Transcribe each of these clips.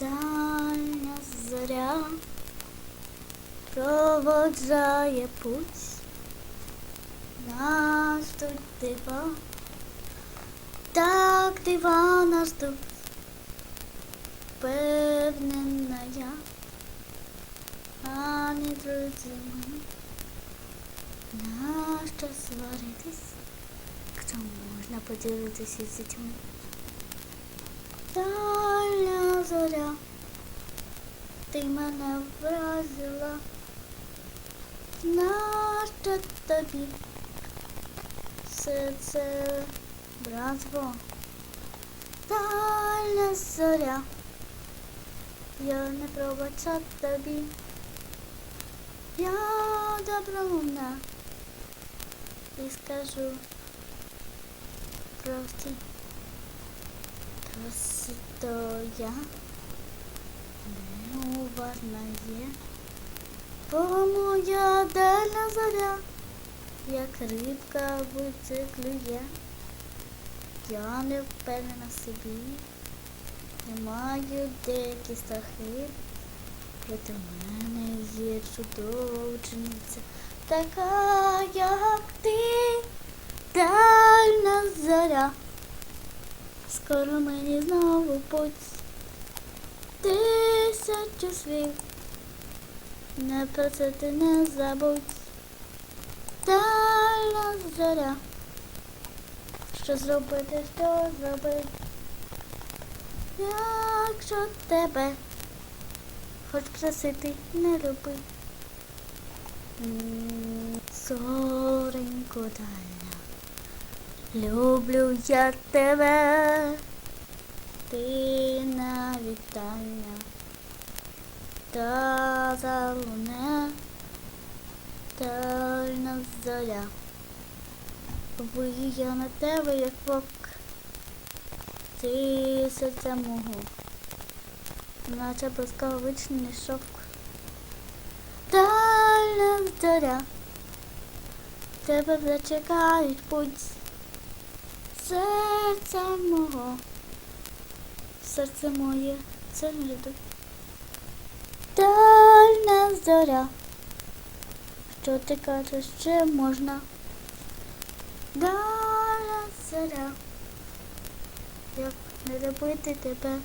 Дальня зоря проводжає путь, нас ждуть дива, так дива нас ждуть, впевнена я, а не друзі мої, нащо сваритись, якщо можна поділитися з дітьми. Дальня зоря, ти мене вразила, нащо тобі все це братство? Дальня зоря, я не пробачу тобі, я добролюбна. І скажу прості. Просто я неуважна є, бо моя дальня як рибка вициклює. Я не впевнена собі, не маю деякі страхи. Проти мене є чудова учениця, така як ти, дальня зоря. Скоро мені знову путь тисячу слів. Не про це ти не забудь. Дальня зоря. Що зробити, що зробити? Якщо тебе хоч просити не люби. Зоренько дальня. Люблю я тебе, ти навітання, та залуне, тальна зоря. Вия на тебе, як вовк, ти серця мого, наче блискавичний шовк. Тальна зоря, тебе зачекають путь серця мого, серце моє, це не люди. Дальня зоря, що ти кажеш, ще можна? Дальня зоря, як не любити тебе,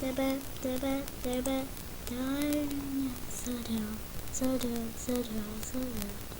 тебе, тебе, тебе, дальня зоря, зоря, зоря, зоря.